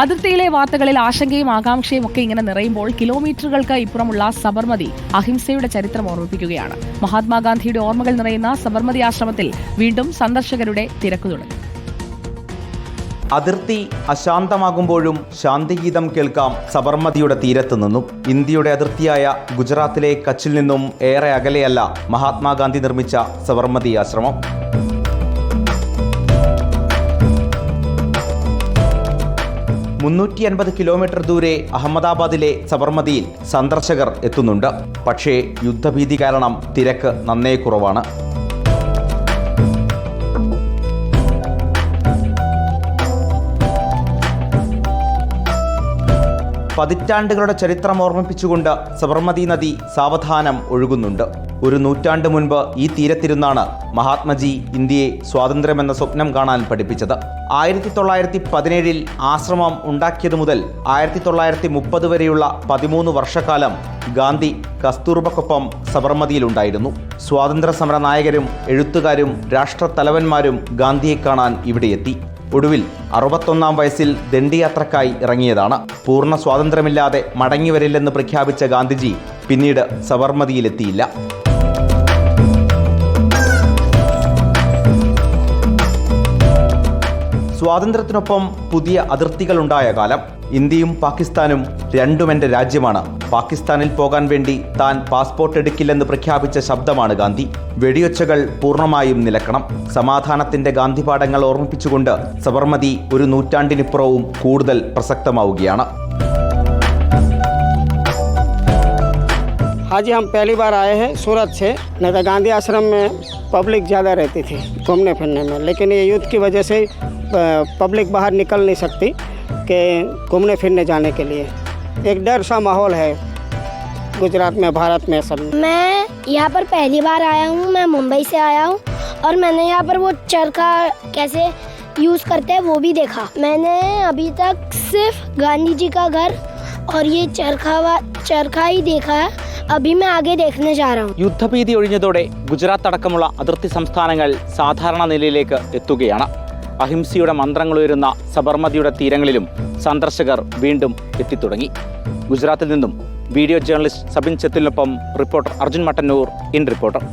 അതിർത്തിയിലെ വാർത്തകളിൽ ആശങ്കയും ആകാംക്ഷയും ഒക്കെ ഇങ്ങനെ നിറയുമ്പോൾ കിലോമീറ്ററുകൾക്ക് ഇപ്പുറമുള്ള സബർമതി അഹിംസയുടെ ചരിത്രം ഓർമ്മിപ്പിക്കുകയാണ്. മഹാത്മാഗാന്ധിയുടെ ഓർമ്മകൾ നിറയുന്ന സബർമതി ആശ്രമത്തിൽ വീണ്ടും സന്ദർശകരുടെ തിരക്ക് തുടങ്ങി. അതിർത്തി അശാന്തമാകുമ്പോഴും ശാന്തിഗീതം കേൾക്കാം സബർമതിയുടെ തീരത്ത് നിന്നും. ഇന്ത്യയുടെ അതിർത്തിയായ ഗുജറാത്തിലെ കച്ചിൽ നിന്നും ഏറെ അകലെയല്ല മഹാത്മാഗാന്ധി നിർമ്മിച്ച സബർമതി ആശ്രമം. മുന്നൂറ്റി അൻപത് കിലോമീറ്റർ ദൂരെ അഹമ്മദാബാദിലെ സബർമതിയിൽ സന്ദർശകർ എത്തുന്നുണ്ട്. പക്ഷേ യുദ്ധഭീതി കാരണം തിരക്ക് നന്നേ കുറവാണ്. പതിറ്റാണ്ടുകളുടെ ചരിത്രം ഓർമ്മിപ്പിച്ചുകൊണ്ട് സബർമതി നദി സാവധാനം ഒഴുകുന്നുണ്ട്. ഒരു നൂറ്റാണ്ട് മുൻപ് ഈ തീരത്തിരുന്നാണ് മഹാത്മജി ഇന്ത്യയെ സ്വാതന്ത്ര്യമെന്ന സ്വപ്നം കാണാൻ പഠിപ്പിച്ചത്. ആയിരത്തി തൊള്ളായിരത്തി പതിനേഴിൽ ആശ്രമം ഉണ്ടാക്കിയത് മുതൽ ആയിരത്തി തൊള്ളായിരത്തി മുപ്പത് വരെയുള്ള പതിമൂന്ന് വർഷക്കാലം ഗാന്ധി കസ്തൂർബക്കൊപ്പം സബർമതിയിലുണ്ടായിരുന്നു. സ്വാതന്ത്ര്യ സമര നായകരും എഴുത്തുകാരും രാഷ്ട്രത്തലവന്മാരും ഗാന്ധിയെ കാണാൻ ഇവിടെയെത്തി ഒടുവിൽ അറുപത്തൊന്നാം വയസ്സിൽ ദണ്ഡിയാത്രക്കായി ഇറങ്ങിയതാണ്. പൂർണ സ്വാതന്ത്ര്യമില്ലാതെ മടങ്ങിവരില്ലെന്ന് പ്രഖ്യാപിച്ച ഗാന്ധിജി പിന്നീട് സബർമതിയിലെത്തിയില്ല. സ്വാതന്ത്ര്യത്തിനൊപ്പം പുതിയ അതിർത്തികളുണ്ടായ കാലം. ഇന്ത്യയും പാകിസ്ഥാനും രണ്ടും എന്റെ രാജ്യമാണ്. പാകിസ്ഥാനിൽ പോകാൻ വേണ്ടി താൻ പാസ്പോർട്ട് എടുക്കില്ലെന്ന് പ്രഖ്യാപിച്ച ശബ്ദമാണ് ഗാന്ധി. വെടിയൊച്ചകൾ പൂർണമായും നിലക്കണം. സമാധാനത്തിന്റെ ഗാന്ധിപാഠങ്ങൾ ഓർമ്മിപ്പിച്ചുകൊണ്ട് സബർമതി ഒരു നൂറ്റാണ്ടിനിപ്പുറവും കൂടുതൽ പ്രസക്തമാവുകയാണ്. हाँ जी, हम पहली बार आए हैं सूरत से। नहीं तो गांधी आश्रम में पब्लिक ज़्यादा रहती थी घूमने फिरने में, लेकिन ये युद्ध की वजह से पब्लिक बाहर निकल नहीं सकती कि घूमने फिरने जाने के लिए। एक डर सा माहौल है गुजरात में, भारत में सब मैं। यहाँ पर पहली बार आया हूँ, मैं मुंबई से आया हूँ, और मैंने यहाँ पर वो चरखा कैसे यूज़ करते हैं वो भी देखा। मैंने अभी तक सिर्फ़ गांधी जी का घर और ये चरखा चरखा ही देखा है। अभी मैं आगे देखने जा रहा हूँ യുദ്ധഭീതി ഒഴിഞ്ഞതോടെ ഗുജറാത്ത് അടക്കമുള്ള അതിർത്തി സംസ്ഥാനങ്ങൾ സാധാരണ നിലയിലേക്ക് എത്തുകയാണ് അഹിംസയുടെ മന്ത്രങ്ങളുയരുന്ന സബർമതിയുടെ തീരങ്ങളിലും സന്ദർശകർ വീണ്ടും എത്തിത്തുടങ്ങി ഗുജറാത്തിൽ നിന്നും video journalist Sabin ചെത്തിലിനൊപ്പം reporter Arjun Mattannur in reporter